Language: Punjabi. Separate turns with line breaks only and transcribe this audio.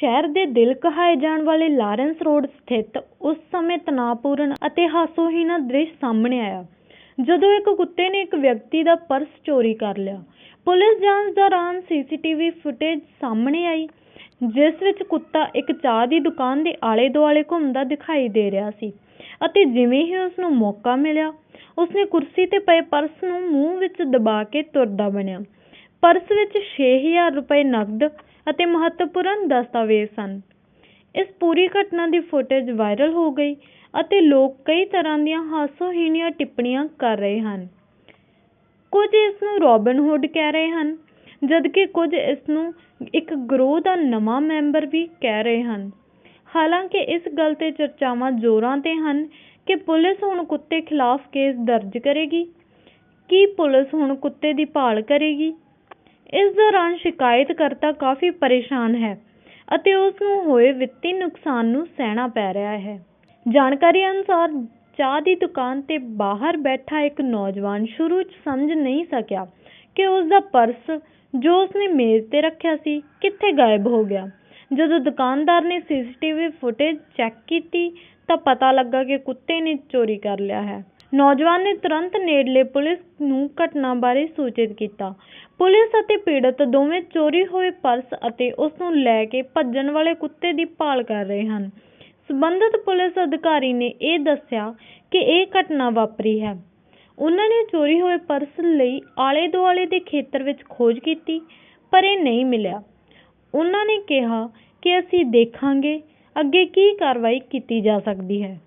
ਸ਼ਹਿਰ ਦੇ ਦਿਲ ਕਹਾਏ ਜਾਣ ਵਾਲੇ ਲਾਰੈਂਸ ਰੋਡ ਸਥਿਤ ਉਸ ਸਮੇਂ ਤਣਾਅਪੂਰਨ ਅਤੇ ਹਾਸੋਹੀਣਾ ਦ੍ਰਿਸ਼ ਸਾਹਮਣੇ ਆਇਆ, ਜਦੋਂ ਇੱਕ ਕੁੱਤੇ ਨੇ ਇੱਕ ਵਿਅਕਤੀ ਦਾ ਪਰਸ ਚੋਰੀ ਕਰ ਲਿਆ। ਪੁਲਿਸ ਜਾਂਚ ਦੌਰਾਨ ਸੀਸੀਟੀਵੀ ਫੁਟੇਜ ਸਾਹਮਣੇ ਆਈ, ਜਿਸ ਵਿੱਚ ਕੁੱਤਾ ਇੱਕ ਚਾਹ ਦੀ ਦੁਕਾਨ ਦੇ ਆਲੇ ਦੁਆਲੇ ਘੁੰਮਦਾ ਦਿਖਾਈ ਦੇ ਰਿਹਾ ਸੀ ਅਤੇ ਜਿਵੇਂ ਹੀ ਉਸ ਨੂੰ ਮੌਕਾ ਮਿਲਿਆ, ਉਸਨੇ ਕੁਰਸੀ ਤੇ ਪਏ ਪਰਸ ਨੂੰ ਮੂੰਹ ਵਿੱਚ ਦਬਾ ਕੇ ਤੁਰਦਾ ਬਣਿਆ। ਪਰਸ ਵਿੱਚ ਛੇ ਹਜ਼ਾਰ ਰੁਪਏ ਨਕਦ ਅਤੇ ਮਹੱਤਵਪੂਰਨ ਦਸਤਾਵੇਜ਼ ਸਨ। ਇਸ ਪੂਰੀ ਘਟਨਾ ਦੀ ਫੁਟੇਜ ਵਾਇਰਲ ਹੋ ਗਈ ਅਤੇ ਲੋਕ ਕਈ ਤਰ੍ਹਾਂ ਦੀਆਂ ਹਾਸੋਹੀਣੀਆਂ ਟਿੱਪਣੀਆਂ ਕਰ ਰਹੇ ਹਨ। ਕੁਝ ਇਸ ਨੂੰ ਰੋਬਿਨ ਹੁੱਡ ਕਹਿ ਰਹੇ ਹਨ, ਜਦਕਿ ਕੁਝ ਇਸ ਨੂੰ ਇੱਕ ਗਰੋਹ ਦਾ ਨਵਾਂ ਮੈਂਬਰ ਵੀ ਕਹਿ ਰਹੇ ਹਨ। ਹਾਲਾਂਕਿ ਇਸ ਗੱਲ ਤੇ ਚਰਚਾਵਾਂ ਜ਼ੋਰਾਂ ਤੇ ਹਨ ਕਿ ਪੁਲਿਸ ਹੁਣ ਕੁੱਤੇ ਖਿਲਾਫ ਕੇਸ ਦਰਜ ਕਰੇਗੀ, ਕੀ ਪੁਲਿਸ ਹੁਣ ਕੁੱਤੇ ਦੀ ਭਾਲ ਕਰੇਗੀ ਇਸ ਦੌਰਾਨ ਸ਼ਿਕਾਇਤਕਰਤਾ ਕਾਫੀ ਪਰੇਸ਼ਾਨ ਹੈ ਅਤੇ ਉਸ ਨੂੰ ਹੋਏ ਵਿੱਤੀ ਨੁਕਸਾਨ ਨੂੰ ਸਹਿਣਾ ਪੈ ਰਿਹਾ ਹੈ। ਜਾਣਕਾਰੀ ਅਨੁਸਾਰ ਚਾਹ ਦੀ ਦੁਕਾਨ ਤੇ ਬਾਹਰ ਬੈਠਾ ਇੱਕ ਨੌਜਵਾਨ ਸ਼ੁਰੂ 'ਚ ਸਮਝ ਨਹੀਂ ਸਕਿਆ ਕਿ ਉਸ ਦਾ ਪਰਸ ਜੋ ਉਸਨੇ ਮੇਜ਼ ਤੇ ਰੱਖਿਆ ਸੀ ਕਿੱਥੇ ਗਾਇਬ ਹੋ ਗਿਆ। ਜਦੋਂ ਦੁਕਾਨਦਾਰ ਨੇ ਸੀਸੀਟੀਵੀ ਫੁਟੇਜ ਚੈੱਕ ਕੀਤੀ ਤਾਂ ਪਤਾ ਲੱਗਾ ਕਿ ਕੁੱਤੇ ਨੇ ਚੋਰੀ ਕਰ ਲਿਆ ਹੈ। ਨੌਜਵਾਨ ਨੇ ਤੁਰੰਤ ਨੇੜਲੇ ਪੁਲਿਸ ਨੂੰ ਘਟਨਾ ਬਾਰੇ ਸੂਚਿਤ ਕੀਤਾ। ਪੁਲਿਸ ਅਤੇ ਪੀੜਤ ਦੋਵੇਂ ਚੋਰੀ ਹੋਏ ਪਰਸ ਅਤੇ ਉਸ ਨੂੰ ਲੈ ਕੇ ਭੱਜਣ ਵਾਲੇ ਕੁੱਤੇ ਦੀ ਭਾਲ ਕਰ ਰਹੇ ਹਨ। ਸਬੰਧਤ ਪੁਲਿਸ ਅਧਿਕਾਰੀ ਨੇ ਇਹ ਦੱਸਿਆ ਕਿ ਇਹ ਘਟਨਾ ਵਾਪਰੀ ਹੈ। ਉਨ੍ਹਾਂ ਨੇ ਚੋਰੀ ਹੋਏ ਪਰਸ ਲਈ ਆਲੇ ਦੁਆਲੇ ਦੇ ਖੇਤਰ ਵਿੱਚ ਖੋਜ ਕੀਤੀ, ਪਰ ਇਹ ਨਹੀਂ ਮਿਲਿਆ। ਉਨ੍ਹਾਂ ਨੇ ਕਿਹਾ ਕਿ ਅਸੀਂ ਦੇਖਾਂਗੇ ਅੱਗੇ ਕੀ ਕਾਰਵਾਈ ਕੀਤੀ ਜਾ ਸਕਦੀ ਹੈ।